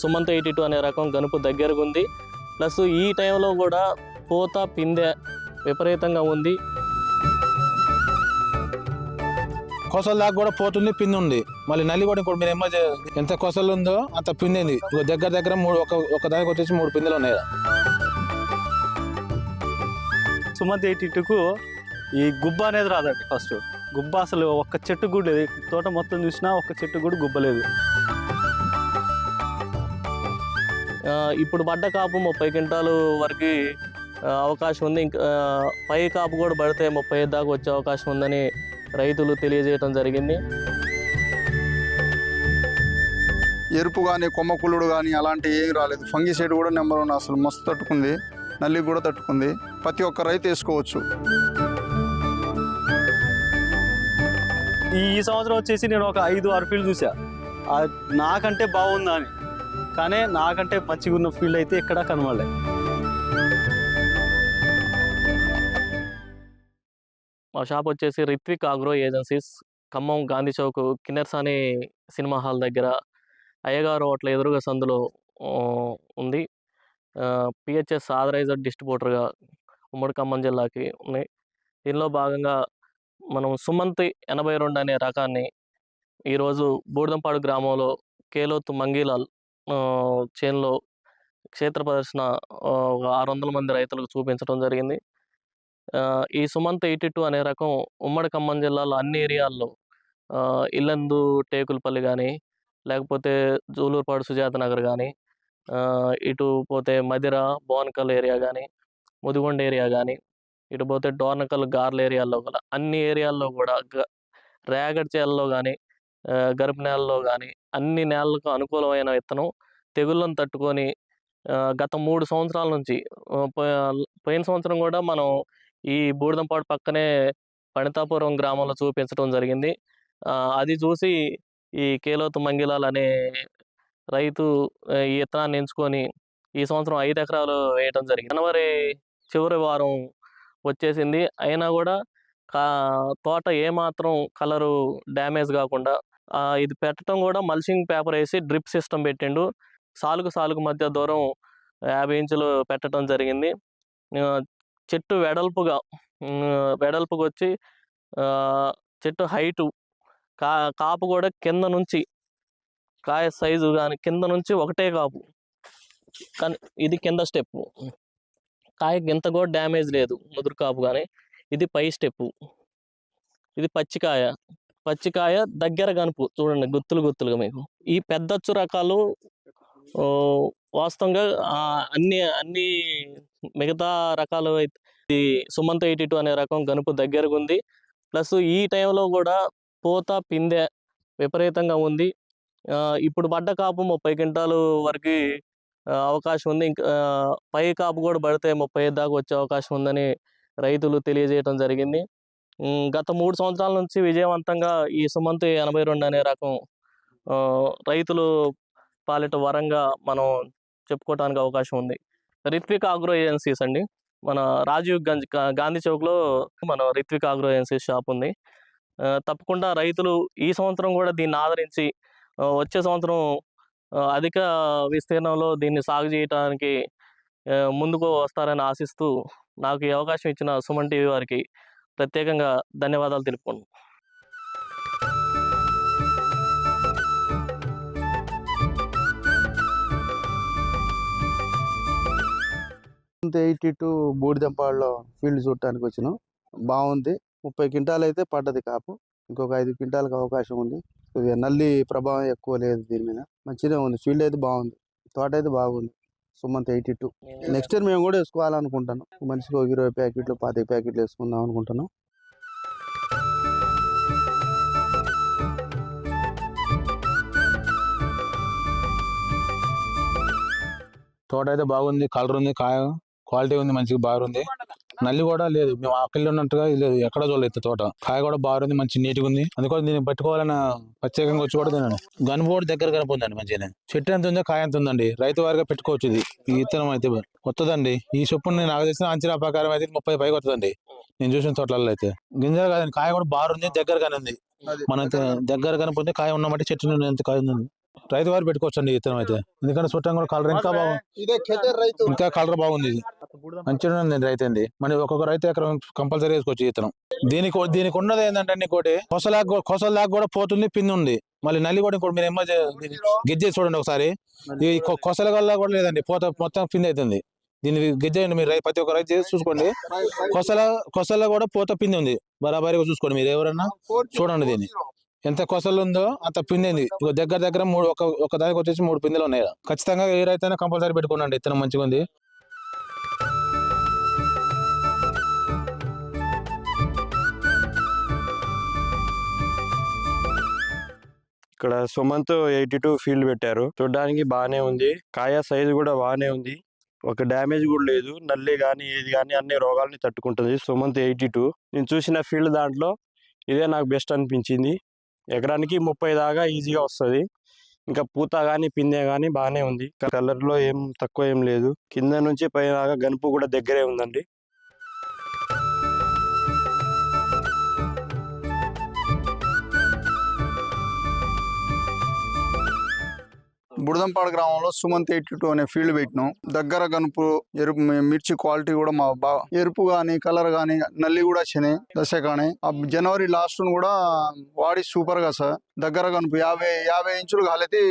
Sumanth eighty two అనే రకం గనుపు దగ్గరగా ఉంది. ప్లస్ ఈ టైంలో కూడా పూత పిందె విపరీతంగా ఉంది. కొసల దాకా కూడా పోతుంది పిండి ఉంది. మళ్ళీ నల్లి కూడా ఇంకోటి మీరు ఏమో ఎంత కొసలు ఉందో అంత పిండి ఉంది. ఇగో దగ్గర దగ్గర మూడు ఒక ఒక దానికి వచ్చేసి మూడు పిందెలు ఉన్నాయి. సుమంత్ ఎయిటీ టూకు ఈ గుబ్బ అనేది రాదండి ఫస్ట్. గుబ్బ అసలు ఒక్క చెట్టు కూడా లేదు తోట మొత్తం చూసినా ఒక్క చెట్టు కూడా గుబ్బ లేదు ఆ, ఇప్పుడు పడ్డ కాపు ముప్పై క్వింటాలు వరకు అవకాశం ఉంది. ఇంకా పై కాపు కూడా పడితే ముప్పై ఐదు దాకా వచ్చే అవకాశం ఉందని రైతులు తెలియజేయడం జరిగింది. ఎరుపు కానీ కొమ్మ కుళ్ళుడు కానీ అలాంటి ఏం రాలేదు. ఫంగిసైడ్ కూడా నెంబర్ వన్ అసలు మస్తు తట్టుకుంది. నల్లి కూడా తట్టుకుంది. ప్రతి ఒక్క రైతు వేసుకోవచ్చు. ఈ సంవత్సరం వచ్చేసి నేను ఒక ఐదు ఆరు ఫీల్డ్ చూసా. నాకంటే బాగుందా అని. కానీ నాకంటే మంచిగా ఉన్న ఫీల్డ్ అయితే ఎక్కడా కనబడలే. మా షాప్ వచ్చేసి Ritvik agro agencies Khammam Gandhi Chowk Kinnerasani cinema hall దగ్గర అయ్యగారు హోటల్ ఎదురుగా సందులో ఉంది. పిహెచ్ఎస్ ఆదరైజర్ డిస్ట్రిబ్యూటర్గా ఉమ్మడి ఖమ్మం జిల్లాకి ఉన్నాయి దీనిలో భాగంగా మనం సుమంత్ ఎనభై రెండు అనే రకాన్ని ఈరోజు బూడిదంపాడు గ్రామంలో కేలోత్ మంగీలాల్ చేనులో క్షేత్ర ప్రదర్శన ఒక ఆరు వందల మంది రైతులకు చూపించడం జరిగింది. ఈ సుమంత్ ఎయిటీ టూ అనే రకం ఉమ్మడి ఖమ్మం జిల్లాలో అన్ని ఏరియాల్లో ఇల్లందు టేకులపల్లి కానీ లేకపోతే జూలూరుపాడు సుజాత నగర్ కానీ ఇటు పోతే మదిర బోనకల్ ఏరియా కానీ ముదిగొండ ఏరియా కానీ ఇటు పోతే డోర్నకల్ గార్ల ఏరియాల్లో గల అన్ని ఏరియాల్లో కూడా రేగడ్ చేలలో కానీ గరుపు నేలలో కానీ అన్ని నేలలకు అనుకూలమైన విత్తనం తెగుళ్ళను తట్టుకొని గత మూడు సంవత్సరాల నుంచి పోయిన సంవత్సరం కూడా మనం ఈ బూడిదంపాడు పక్కనే పణితాపురం గ్రామంలో చూపించడం జరిగింది. అది చూసి ఈ కేలోతు మంగిలాల్ అనే రైతు ఈ విత్తనాన్ని ఎంచుకొని ఈ సంవత్సరం ఐదు ఎకరాలు వేయడం జరిగింది. జనవరి చివరి వారం వచ్చేసింది. అయినా కూడా కా తోట ఏమాత్రం కలరు డ్యామేజ్ కాకుండా ఇది పెట్టడం కూడా మల్చింగ్ పేపర్ వేసి డ్రిప్ సిస్టమ్ పెట్టిండు. సాలుకు సాలుకు మధ్య దూరం యాభై ఇంచులు పెట్టడం జరిగింది. చెట్టు వెడల్పుగా ఉమ్, వెడల్పుగా వచ్చి చెట్టు హైటు కా కాపు కూడా కింద నుంచి కాయ సైజు కానీ కింద నుంచి ఒకటే కాపు. కానీ ఇది కింద స్టెప్. కాయకి ఇంత కూడా డ్యామేజ్ లేదు ముదురు కాపు కానీ ఇది పై స్టెప్పు ఇది పచ్చికాయ పచ్చికాయ దగ్గర కనుపు చూడండి గుత్తులు గుత్తులుగా మీకు. ఈ పెద్దచ్చు రకాలు వాస్తవంగా అన్ని అన్ని మిగతా రకాలు అయితే సుమంత సుమంత్ ఎయిటీ టూ అనే రకం గనుపు దగ్గరగా ఉంది. ప్లస్ ఈ టైంలో కూడా పోత పిందె విపరీతంగా ఉంది. ఆ, ఇప్పుడు పడ్డ కాపు ముప్పై క్వింటాలు వరకు అవకాశం ఉంది. ఇంకా పై కాపు కూడా పడితే ముప్పై దాకా వచ్చే అవకాశం ఉందని రైతులు తెలియజేయడం జరిగింది. గత మూడు సంవత్సరాల నుంచి విజయవంతంగా ఈ సుమంత్ ఎనభై రెండు అనే రకం రైతులు పాలిట వరంగా మనం చెప్పుకోవడానికి అవకాశం ఉంది. రిత్విక్ ఆగ్రో ఏజెన్సీస్ అండి. మన రాజీవ్ గంజ్ గాంధీ చౌక్లో మన రిత్విక్ ఆగ్రో ఏజెన్సీస్ షాప్ ఉంది. తప్పకుండా రైతులు ఈ సంవత్సరం కూడా దీన్ని ఆదరించి వచ్చే సంవత్సరం అధిక విస్తీర్ణంలో దీన్ని సాగు చేయడానికి ముందుకు వస్తారని ఆశిస్తూ నాకు ఈ అవకాశం ఇచ్చిన సుమన్ టీవీ వారికి ప్రత్యేకంగా ధన్యవాదాలు తెలుపుకుంటున్నాను ఎయిటీ టూ బూడిదంపాడులో ఫీల్డ్ చూడటానికి వచ్చినాం. బాగుంది. ముప్పై క్వింటాలు అయితే పడ్డది కాపు. ఇంకొక ఐదు క్వింటాలకు అవకాశం ఉంది. కొద్దిగా నల్లి ప్రభావం ఎక్కువ లేదు దీని మీద. మంచిగా ఉంది. ఫీల్డ్ అయితే బాగుంది. తోట అయితే బాగుంది. Sumanth eighty two. Next year మేము కూడా వేసుకోవాలనుకుంటాను. మనిషికి ఒక ఇరవై ప్యాకెట్లు పాతిక ప్యాకెట్లు వేసుకుందాం అనుకుంటున్నాం తోట అయితే బాగుంది కలర్ ఉంది కాయ క్వాలిటీ ఉంది మంచిగా బాగుంది. నల్లి కూడా లేదు. మేము ఆకలి ఉన్నట్టుగా లేదు. ఎక్కడ చూడలేదు తోట. కాయ కూడా బాగుంది మంచి నీట్గా ఉంది. అందుకని దీన్ని పట్టుకోవాలన్న ప్రత్యేకంగా వచ్చి కూడా తిన్నాను గనుపు కూడా దగ్గర కనుపుందండి మంచిగా చెట్టు ఎంత ఉందో కాయ ఎంత ఉందండి? రైతు వారిగా పెట్టుకోవచ్చు ఇది. ఈ విత్తనం అయితే కొత్తదండి. ఈ చొప్పున నేను నాకు తెలిసిన అంచనా ప్రకారం అయితే ముప్పై పైకి వస్తుందండి నేను చూసిన తోటలలో అయితే. గింజలు కాదండి. కాయ కూడా బాగుంది దగ్గరగానే ఉంది మన దగ్గర కనుపుంది కాయ ఉన్నమాట చెట్టు ఎంత కాయ ఉంది రైతు వారు పెట్టుకోవచ్చు అండి విత్తనం అయితే. ఎందుకంటే చుట్టం కూడా కలర్ ఇంకా బాగుంది. ఇదే ఖేతర్ రైతు. ఇంకా కలర్ బాగుంది ఇది. మంచిగా ఉంది రైతు అండి. మరి ఒక్కొక్క రైతు ఎకరం కంపల్సరీ వేసుకోవచ్చు ఈ విత్తనం. దీనికి దీనికి ఉన్నది ఏంటంటే ఇంకోటి కొసలాగా కొసల దాకా కూడా పోతుంది పిన్ ఉంది. మళ్ళీ నల్లి కూడా ఇంకోటి మీరు ఏమో గిజ్జేసి చూడండి ఒకసారి. ఈ కొ- కొసల వల్ల కూడా లేదండి పోత మొత్తం పిన్ అవుతుంది దీన్ని గిజ్జేయండి మీరు రై- ప్రతి ఒక్క రైతు చేసి చూసుకోండి. కొసల కొసల కూడా పోత పిండి ఉంది. బరాబరిగా చూసుకోండి మీరు ఎవరన్నా. చూడండి దీన్ని. ఎంత కొసలు ఉందో అంత పిండింది. ఇగో దగ్గర దగ్గర మూడు ఒక ఒక దానికి వచ్చేసి మూడు పిందెలు ఉన్నాయి. ఖచ్చితంగా ఏ రైతైనా కంపల్సరీ పెట్టుకోండి ఇత్తనం మంచిగా ఉంది. ఇక్కడ సుమంత్ ఎయిటీ టూ ఫీల్డ్ పెట్టారు. చూడడానికి బాగానే ఉంది. కాయ సైజు కూడా బాగానే ఉంది. ఒక డ్యామేజ్ కూడా లేదు. నల్లి కానీ ఏది కానీ అన్ని రోగాల్ని తట్టుకుంటుంది సుమంత్ ఎయిటీ టూ. నేను చూసిన ఫీల్డ్ దాంట్లో ఇదే నాకు బెస్ట్ అనిపించింది. ఎకరానికి ముప్పై దాకా ఈజీగా వస్తుంది. ఇంకా పూత కానీ పిందె కానీ బాగానే ఉంది. కలర్లో ఏం తక్కువ ఏం లేదు. కింద నుంచి పైన దాకా గనుపు కూడా దగ్గరే ఉందండి. బుడదంపాడు గ్రామంలో సుమంత్ ఎయిటీ టూ అనే ఫీల్డ్ పెట్టినాం. దగ్గర గనుపు ఎరుపు మిర్చి క్వాలిటీ కూడా మా బాగా ఎరుపు గాని కలర్ కానీ నల్లి కూడా వచ్చినాయి దశ కానీ ఆ జనవరి లాస్ట్ కూడా వాడి సూపర్గా సార్. దగ్గర గనుపు యాభై యాభై ఇంచులు కాలేది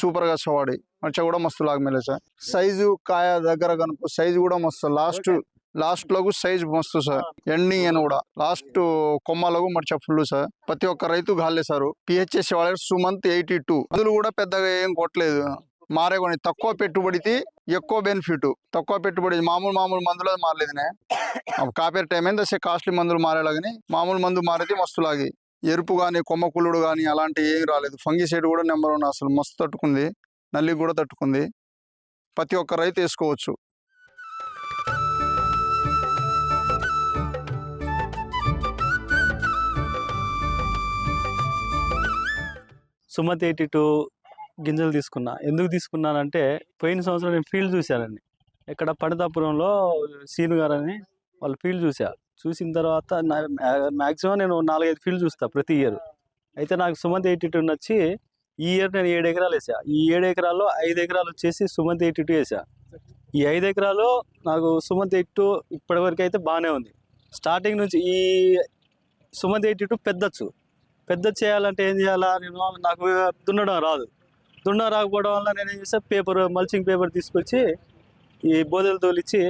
సూపర్గా సార్ వాడి. మంచిగా కూడా మస్తు లాగమేలే సార్. సైజు కాయ దగ్గర గనుపు సైజు కూడా మస్తు లాస్ట్ లాస్ట్లకు సైజ్ మస్తు సార్ ఎండింగ్ అని కూడా లాస్ట్ కొమ్మలకు మర్చ ఫుల్ సార్ ప్రతి ఒక్క రైతు గాలే సార్ పిహెచ్ఎస్ వాళ్ళకి సుమంత్ ఎయిటీ టూ మందులు కూడా పెద్దగా ఏం కొట్టలేదు. మారే కొన్ని తక్కువ పెట్టుబడికి ఎక్కువ బెనిఫిట్ తక్కువ పెట్టుబడి మామూలు మామూలు మందులు అది మారలేదునే కాపేర్ టైం అయింది దశ కాస్ట్లీ మందులు మారేలాగని మామూలు మందు మారితే మస్తు లాగి ఎరుపు కానీ కొమ్మ కుళ్ళుడు కానీ అలాంటి ఏం రాలేదు. ఫంగి సైడ్ కూడా నెంబర్ వన్ అసలు మస్తు తట్టుకుంది. నల్లి కూడా తట్టుకుంది. ప్రతి ఒక్క రైతు వేసుకోవచ్చు. సుమతి ఎయిటీ టూ గింజలు తీసుకున్నా. ఎందుకు తీసుకున్నానంటే పోయిన సంవత్సరం నేను ఫీల్డ్ చూశానండి. ఇక్కడ పడతాపురంలో సీను గారు అని వాళ్ళ ఫీల్డ్ చూసా చూసిన తర్వాత మ్యాక్సిమం నేను నాలుగైదు ఫీల్డ్ చూస్తా ప్రతి ఇయర్. అయితే నాకు సుమంత్ ఎయిటీ టూ నచ్చి ఈ ఇయర్ నేను ఏడు ఎకరాలు వేసా ఈ ఏడు ఎకరాల్లో ఐదు ఎకరాలు వచ్చేసి సుమంత్ ఎయిటీ టూ వేసా ఈ ఐదు ఎకరాలు నాకు సుమంత్ ఎయిటీ టూ ఇప్పటివరకు అయితే బాగానే ఉంది. స్టార్టింగ్ నుంచి ఈ సుమంత్ ఎయిటీ టూ పెద్దచ్చు. పెద్ద చేయాలంటే ఏం చేయాలా నేను నాకు దున్నడం రాదు. దున్నడం రాకపోవడం వల్ల నేను ఏం చేసా పేపర్ మల్చింగ్ పేపర్ తీసుకొచ్చి ఈ బోదెలు తోలిచ్చి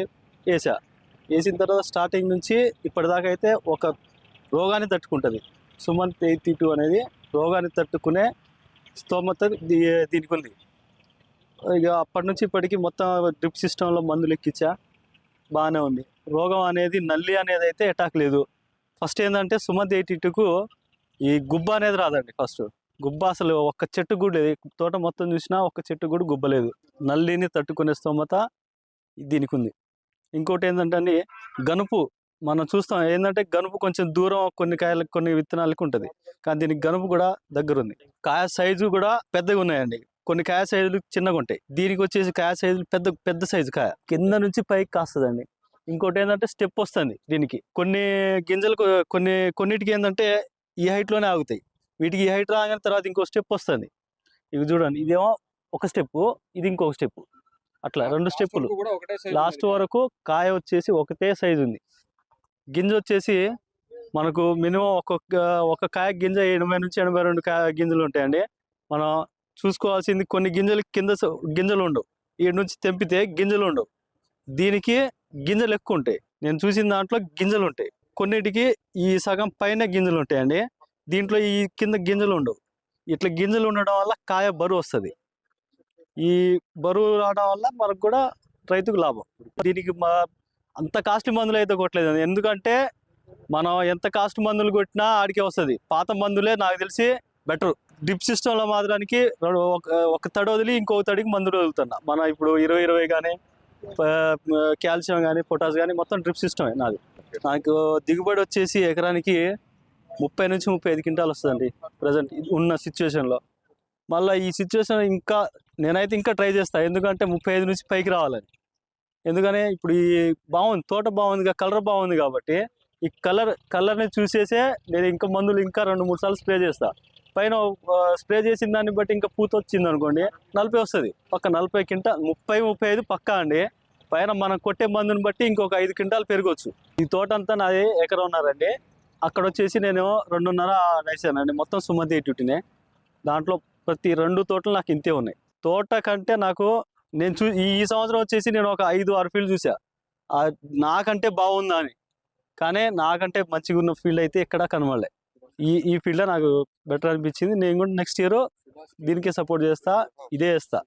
వేసా వేసిన తర్వాత స్టార్టింగ్ నుంచి ఇప్పటిదాకా అయితే ఒక రోగాన్ని తట్టుకుంటుంది. సుమంత్ ఎయిటీ టూ అనేది రోగాన్ని తట్టుకునే స్తోమత దీనికి ఉంది. ఇక అప్పటి నుంచి ఇప్పటికి మొత్తం డ్రిప్ సిస్టంలో మందులు ఎక్కించా. బాగానే ఉంది. రోగం అనేది నల్లి అనేది అయితే అటాక్ లేదు. ఫస్ట్ ఏంటంటే సుమంత్ ఎయిటీ టూకు ఈ గుబ్బ అనేది రాదండి ఫస్ట్. గుబ్బ అసలు ఒక్క చెట్టు కూడా లేదు. తోట మొత్తం చూసినా ఒక్క చెట్టు కూడా గుబ్బ లేదు. నల్లిని తట్టుకునే స్తోమత దీనికి ఉంది. ఇంకోటి ఏంటంటే అండి గనుపు మనం చూస్తాం. ఏంటంటే గనుపు కొంచెం దూరం కొన్ని కాయలకు కొన్ని విత్తనాలకు ఉంటుంది. కానీ దీనికి గనుపు కూడా దగ్గర ఉంది. కాయ సైజు కూడా పెద్దగా ఉన్నాయండి. కొన్ని కాయ సైజులు చిన్నగా ఉంటాయి. దీనికి వచ్చేసి కాయ సైజులు పెద్ద పెద్ద సైజు కాయ. కింద నుంచి పైకి కాస్తుందండి. ఇంకోటి ఏంటంటే స్టెప్ వస్తుంది దీనికి. కొన్ని గింజలకు కొన్ని కొన్నిటికి ఏంటంటే ఈ హైట్లోనే ఆగుతాయి. వీటికి ఈ హైట్ రాగానే తర్వాత ఇంకో స్టెప్ వస్తుంది. ఇవి చూడండి ఇదేమో ఒక స్టెప్ ఇది ఇంకొక స్టెప్ అట్లా రెండు స్టెప్పులు లాస్ట్ వరకు కాయ వచ్చేసి ఒకటే సైజు ఉంది. గింజ వచ్చేసి మనకు మినిమం ఒక్కొక్క ఒక కాయ గింజ ఎనభై నుంచి ఎనభై రెండు కాయ గింజలు ఉంటాయండి. మనం చూసుకోవాల్సింది కొన్ని గింజలు కింద గింజలు ఉండవు. ఈ నుంచి తెంపితే గింజలు ఉండవు. దీనికి గింజలు ఎక్కువ ఉంటాయి. నేను చూసిన దాంట్లో గింజలు ఉంటాయి. కొన్నిటికి ఈ సగం పైన గింజలు ఉంటాయండి. దీంట్లో ఈ కింద గింజలు ఉండవు. ఇట్లా గింజలు ఉండడం వల్ల కాయ బరువు వస్తుంది. ఈ బరువు రావడం వల్ల మనకు కూడా రైతుకు లాభం. దీనికి మా అంత కాస్ట్లీ మందులు అయితే కొట్టలేదు ఎందుకంటే మనం ఎంత కాస్ట్ మందులు కొట్టినా ఆడికే వస్తుంది. పాత మందులే నాకు తెలిసి బెటర్. డ్రిప్ సిస్టంలో మాత్రానికి ఒక ఒక తడి వదిలి ఇంకొక తడికి మందులు వదులుతున్నా. మనం ఇప్పుడు ఇరవై ఇరవై కానీ కాల్షియం కానీ పొటాస్ కానీ మొత్తం డ్రిప్ సిస్టమే నాది. నాకు దిగుబడి వచ్చేసి ఎకరానికి ముప్పై నుంచి ముప్పై ఐదు క్వింటాలు వస్తుందండి ప్రజెంట్ ఉన్న సిచ్యువేషన్లో. మళ్ళీ ఈ సిచ్యువేషన్ ఇంకా నేనైతే ఇంకా ట్రై చేస్తాను ఎందుకంటే ముప్పై ఐదు నుంచి పైకి రావాలని. ఎందుకనే ఇప్పుడు ఈ బాగుంది తోట బాగుంది కలర్ బాగుంది కాబట్టి ఈ కలర్ కలర్ని చూసేసే నేను ఇంకా మందులు ఇంకా రెండు మూడు సార్లు స్ప్రే చేస్తా. పైన స్ప్రే చేసిన దాన్ని బట్టి ఇంకా పూత వచ్చింది అనుకోండి నలభై వస్తుంది. పక్క నలభై కింట ముప్పై ముప్పై ఐదు పక్కా అండి. పైన మనం కొట్టే మందుని బట్టి ఇంకొక ఐదు క్వింటాలు పెరగవచ్చు ఈ తోట అంతా నాది ఎకరం ఉన్నారండి. అక్కడ వచ్చేసి నేను రెండున్నర వేసానండి. మొత్తం సుమతి ఇటుటినే దాంట్లో ప్రతి రెండు తోటలు నాకు ఇంతే ఉన్నాయి. తోట కంటే నాకు నేను చూ ఈ ఈ సంవత్సరం వచ్చేసి నేను ఒక ఐదు ఆరు ఫీల్డ్ చూసా. నాకంటే బాగుందా అని. కానీ నాకంటే మంచిగా ఉన్న ఫీల్డ్ అయితే ఎక్కడా కనబడలే. ఈ ఈ ఫీల్డ్ నాకు బెటర్ అనిపించింది. నేను కూడా నెక్స్ట్ ఇయర్ దీనికే సపోర్ట్ చేస్తా ఇదే చేస్తా.